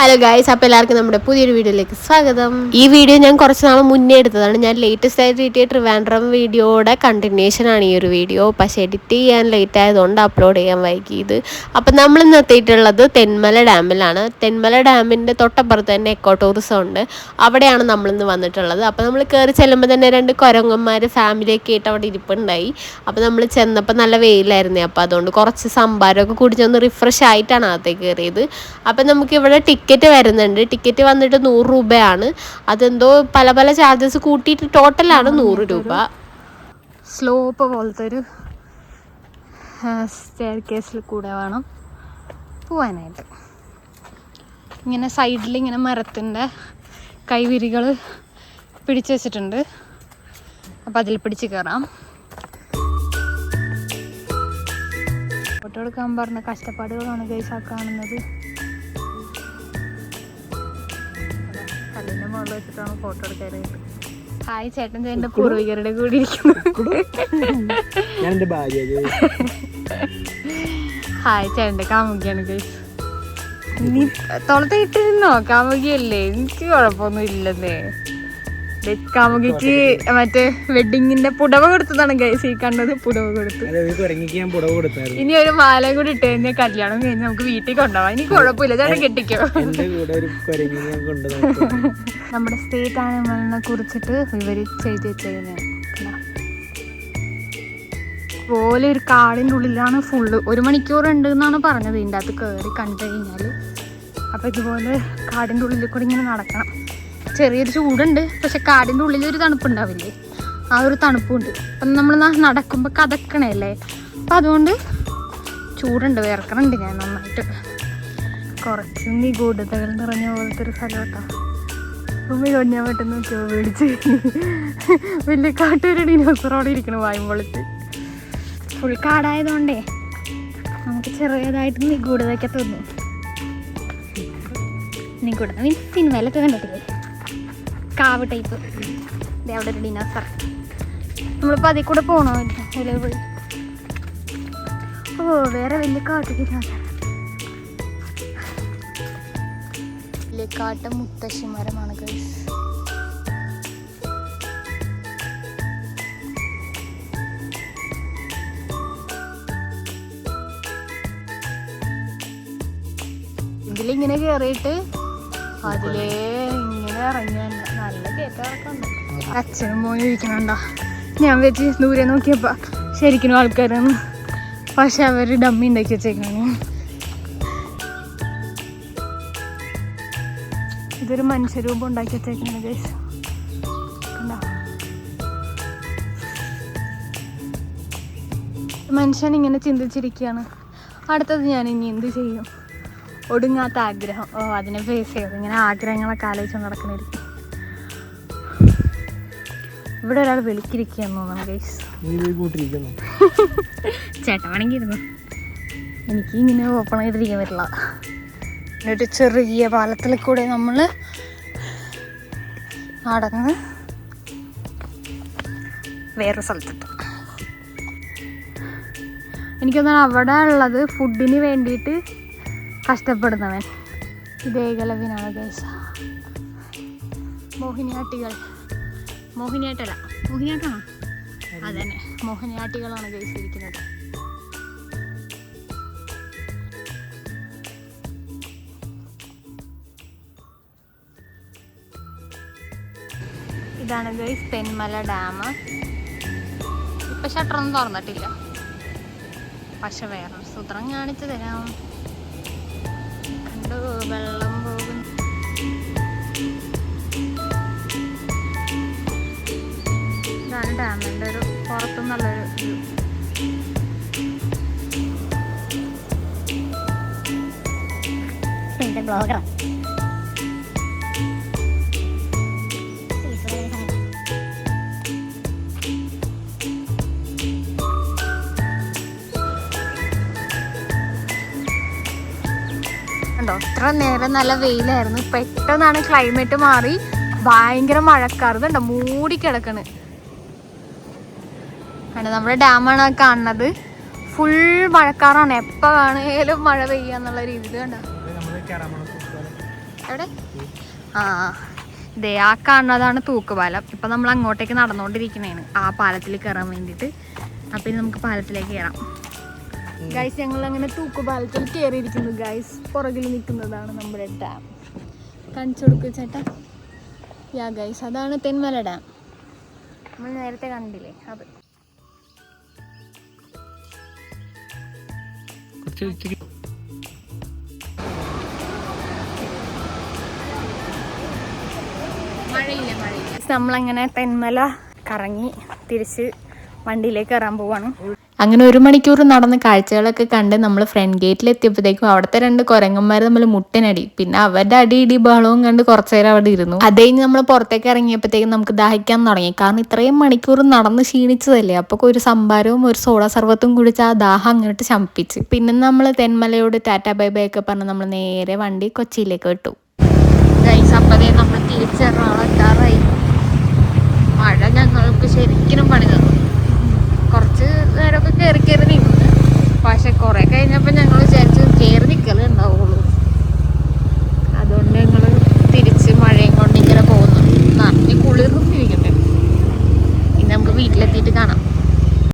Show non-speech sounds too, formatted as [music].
Hello guys അപ്പോൾ എല്ലാവർക്കും നമ്മുടെ പുതിയൊരു വീഡിയോയിലേക്ക് സ്വാഗതം. ഈ വീഡിയോ ഞാൻ കുറച്ച് നാൾ മുന്നേ എടുത്തതാണ്. ഞാൻ ലേറ്റസ്റ്റ് ആയിട്ട് കിട്ടിയ ട്രിവാൻഡ്രം വീഡിയോയുടെ കണ്ടിന്യൂഷൻ ആണ് ഈ ഒരു വീഡിയോ. പക്ഷേ എഡിറ്റ് ചെയ്യാൻ ലേറ്റ് ആയതുകൊണ്ട് അപ്ലോഡ് ചെയ്യാൻ വൈകിയത്. അപ്പം നമ്മൾ ഇന്ന് എത്തിയിട്ടുള്ളത് തെന്മല ഡാമിലാണ്. തെന്മല ഡാമിന്റെ തൊട്ടപ്പുറത്ത് തന്നെ എക്കോ ടൂറിസം ഉണ്ട്. അവിടെയാണ് നമ്മളിന്ന് വന്നിട്ടുള്ളത്. അപ്പോൾ നമ്മൾ കയറി ചെല്ലുമ്പോൾ തന്നെ രണ്ട് കുരങ്ങന്മാർ ഫാമിലിയൊക്കെ ആയിട്ട് അവിടെ ഇരിപ്പുണ്ടായി. അപ്പോൾ നമ്മൾ ചെന്നപ്പോൾ നല്ല വെയിലായിരുന്നേ. അപ്പോൾ അതുകൊണ്ട് കുറച്ച് സംഭാരമൊക്കെ കുടിച്ചൊന്ന് റിഫ്രഷ് ആയിട്ടാണ് അകത്തേക്ക് കയറിയത് അപ്പം നമുക്ക് ഇവിടെ ടിക്കറ്റ് വരുന്നുണ്ട്. ടിക്കറ്റ് വന്നിട്ട് നൂറ് രൂപയാണ്. അതെന്തോ പല പല ചാർജസ് കൂട്ടിയിട്ട് ടോട്ടലാണ് നൂറ് രൂപ. സ്ലോപ്പ് പോലത്തെ ഒരു സ്റ്റെയർ കേസിൽ കൂടെ വേണം പോവാനായിട്ട്. ഇങ്ങനെ സൈഡിൽ ഇങ്ങനെ മരത്തിന്റെ കൈവിരികൾ പിടിച്ചു വെച്ചിട്ടുണ്ട്. അപ്പം അതിൽ പിടിച്ച് കയറാം ഫോട്ടോ എടുക്കാൻ പറഞ്ഞ കഷ്ടപ്പാടുകളാണ് ഗൈസ് ആ കാണുന്നത്. മുകളിൽ വെച്ചിട്ടാണ് ഫോട്ടോ എടുക്കാനായിട്ട്. ഹായ് ചേട്ടൻ എന്റെ പൂർവികരുടെ കൂടി ഇരിക്കുന്നു. ഞാൻ എന്റെ ഭാര്യ ഹായ് ചേട്ടന്റെ കാമുകിയാണ് ഗൈസ് നീ തോളത്തെ ഇട്ടിരുന്നോ? കാമുകിയല്ലേ. എനിക്ക് കുഴപ്പമൊന്നും ഇല്ലെന്നേ. കാമുകിക്ക് മറ്റേ വെഡിങ്ങിന്റെ പുടവ കൊടുത്തതാണ് ഗൈസ് ഈ കണ്ടത് പുടവ കൊടുത്തു. ഇനി ഒരു മാല കൂടി ഇട്ട് കഴിഞ്ഞാൽ കല്യാണം കഴിഞ്ഞ് നമുക്ക് വീട്ടിൽ കൊണ്ടുപോവാം. ഇനി കുഴപ്പമില്ല ചേട്ടൻ കെട്ടിക്കോ. നമ്മുടെ സ്റ്റേറ്റ് ആനിമലിനെ കുറിച്ചിട്ട് വിവരിച്ച് എഴുതി വെച്ചേക്കുന്നതാണ് പോലെ ഒരു കാടിന്റെ ഉള്ളിലാണ് ഫുള്ള് ഒരു മണിക്കൂർ ഉണ്ട് എന്നാണ് പറഞ്ഞത്. ഇതിന്റെ അകത്ത് കയറി കണ്ടു കഴിഞ്ഞാൽ അപ്പോൾ ഇതുപോലെ കാടിന്റെ ഉള്ളിൽ കൂടി ഇങ്ങനെ നടക്കണം. ചെറിയൊരു ചൂടുണ്ട്. പക്ഷെ കാടിന്റെ ഉള്ളിൽ ഒരു തണുപ്പുണ്ടാവില്ലേ? ആ ഒരു തണുപ്പുണ്ട്. അപ്പം നമ്മൾ നടക്കുമ്പോൾ കഥക്കണല്ലേ അപ്പം അതുകൊണ്ട് ചൂടുണ്ട്. വിയർക്കണുണ്ട് ഞാൻ നന്നായിട്ട്. കുറച്ച് നിഗൂഢതകൾ നിറഞ്ഞ പോലത്തെ ഒരു സ്ഥലം ഉമ്മ ഞാൻ പെട്ടെന്ന് നോക്കിയോ മേടിച്ച് [laughs] വലിയ കാട്ടുകാരുടെ ഡിനോസറോടെ ഇരിക്കണം വായുമ്പൊളിച്ച് ഫുൾ കാടായതുകൊണ്ടേ നമുക്ക് ചെറിയതായിട്ട് നിഗൂഢതയ്ക്ക് തോന്നും. നിഗൂഢത മീൻസ് സിനിമയിലൊക്കെ കണ്ടിട്ടില്ലേ? കാവ് ടൈപ്പ് അവിടെ ഒരു ഡിനോസർ നമ്മളിപ്പോൾ അതിൽ കൂടെ പോകണോ നിലവിൽ ഓ വേറെ വലിയ കാട്ടു ഡിനോസർ മുത്തശ്ശിമരമാണ് മുത്തശ്ശി മരമാണ് ഗൈസ് ഇതിലിങ്ങനെ കയറിയിട്ട് അതിലേ ഇങ്ങനെ കേട്ടിറക്കുണ്ട് അച്ഛനും മോനും ഇരിക്കണുണ്ടോ? ഞാൻ വെച്ച് ദൂരെ നോക്കിയപ്പോ ശരിക്കും ആൾക്കാരാണ്. പക്ഷെ അവർ ഡമ്മി ഉണ്ടാക്കി വെച്ചേക്കാണ് ഇതൊരു മനുഷ്യരൂപം ഉണ്ടാക്കി വെച്ചേക്കാണ് ഗൈസ് മനുഷ്യൻ ഇങ്ങനെ ചിന്തിച്ചിരിക്കുകയാണ്. അടുത്തത് ഞാൻ ഇനി എന്ത് ചെയ്യും? ഒടുങ്ങാത്ത ആഗ്രഹം. ഓ അതിനെ ഫേസ് ചെയ്ത് ഇങ്ങനെ ആഗ്രഹങ്ങളൊക്കെ ആലോചിച്ച് നടക്കണിരിക്കും ഇവിടെ ഒരാൾ വിളിക്കിരിക്കുന്നു കൂട്ടിരിക്കുന്നു. [laughs] ഇരുന്നു എനിക്ക് ഇങ്ങനെ ഓപ്പൺ ചെയ്തിരിക്കാൻ പറ്റില്ല. ഒരു ചെറിയ പാലത്തിൽ കൂടെ നമ്മൾ നടന്ന് വേറെ സ്ഥലത്തിട്ട് എനിക്കൊന്നാണ് അവിടെ ഉള്ളത് ഫുഡിന് വേണ്ടിയിട്ട് കഷ്ടപ്പെടുന്നവൻ. ഇതേകലവിനാണ് ഗൈസ മോഹിനിയാട്ടികൾ. മോഹിനിയാട്ടല്ല മോഹിനിയാട്ടമാണോ അതന്നെ. മോഹിനിയാട്ടികളാണ് ജയിച്ചിരിക്കുന്നത്. ഇതാണ് ഗൈസ് തെന്മല ഡാം ഇപ്പൊ ഷട്ടറൊന്നും തുറന്നിട്ടില്ല. പക്ഷെ വേറൊരു സൂത്രം കാണിച്ചു തരാം. കണ്ടു? വെള്ളം ഡാമിന്റെ ഒരു പുറത്തു നല്ലൊരു വ്യൂ കണ്ടോ ഇത്ര നേരം നല്ല വെയിലായിരുന്നു. പെട്ടെന്നാണ് ക്ലൈമറ്റ് മാറി. ഭയങ്കര മഴക്കാർ ഇതുണ്ടോ മൂടി കിടക്കണ്. കണ്ടോ നമ്മുടെ ഡാമാണ് കാണുന്നത്. ഫുൾ മഴക്കാറാണ്. എപ്പോൾ വേണേലും മഴ പെയ്യാന്നുള്ള രീതിയിൽ കണ്ടോ. എവിടെ? ആ ദേ ആ കാണുന്നതാണ് തൂക്കുപാലം. ഇപ്പൊ നമ്മൾ അങ്ങോട്ടേക്ക് നടന്നുകൊണ്ടിരിക്കുന്നതാണ്. ആ പാലത്തിൽ കയറാൻ വേണ്ടിയിട്ട്. അപ്പൊ ഇനി നമുക്ക് പാലത്തിലേക്ക് കയറാം. ഗൈസ് ഞങ്ങൾ അങ്ങനെ തൂക്കുപാലത്തിൽ കയറിയിരിക്കുന്നു. ഗൈസ് പുറകിൽ നിൽക്കുന്നതാണ് നമ്മുടെ ഡാം. കാണിച്ചു കൊടുക്കൂ ചേട്ടാ. യാ ഗൈസ് അതാണ് തെന്മല ഡാം. നമ്മൾ നേരത്തെ കണ്ടില്ലേ അത്. മഴയില്ല നമ്മളങ്ങനെ തെന്മല കറങ്ങി തിരിച്ച് വണ്ടിയിലേക്ക് കയറാൻ പോവാണ്. അങ്ങനെ ഒരു മണിക്കൂർ നടന്ന് കാഴ്ചകളൊക്കെ കണ്ട് നമ്മൾ ഫ്രണ്ട് ഗേറ്റിൽ എത്തിയപ്പോഴത്തേക്കും അവിടുത്തെ രണ്ട് കുരങ്ങന്മാർ നമ്മൾ മുട്ടനടി. പിന്നെ അവരുടെ അടി ഇടി ബഹളവും കണ്ട് കുറച്ചു നേരം അവിടെ ഇരുന്നു. അത് നമ്മൾ പുറത്തേക്ക് ഇറങ്ങിയപ്പോഴത്തേക്കും നമുക്ക് ദാഹിക്കാൻ തുടങ്ങി. കാരണം ഇത്രയും മണിക്കൂർ നടന്ന് ക്ഷീണിച്ചതല്ലേ? അപ്പോൾ ഒരു സംഭാരവും ഒരു സോഡ സർവത്തും കുടിച്ച് ആ ദാഹം അങ്ങോട്ട് ശമിപ്പിച്ച്. പിന്നെ നമ്മൾ തെന്മലയോട് ടാറ്റ ബൈ ബൈ ഒക്കെ പറഞ്ഞ് നമ്മൾ നേരെ വണ്ടി കൊച്ചിയിലേക്ക് വിട്ടു. അപ്പതേ നമ്മൾ തിരിച്ചെറണാളെത്താറായി മഴ ഞങ്ങൾക്ക് ശരിക്കും പണി തന്നു കയറി കയറി നീങ്ങുന്നത് പക്ഷെ കുറെ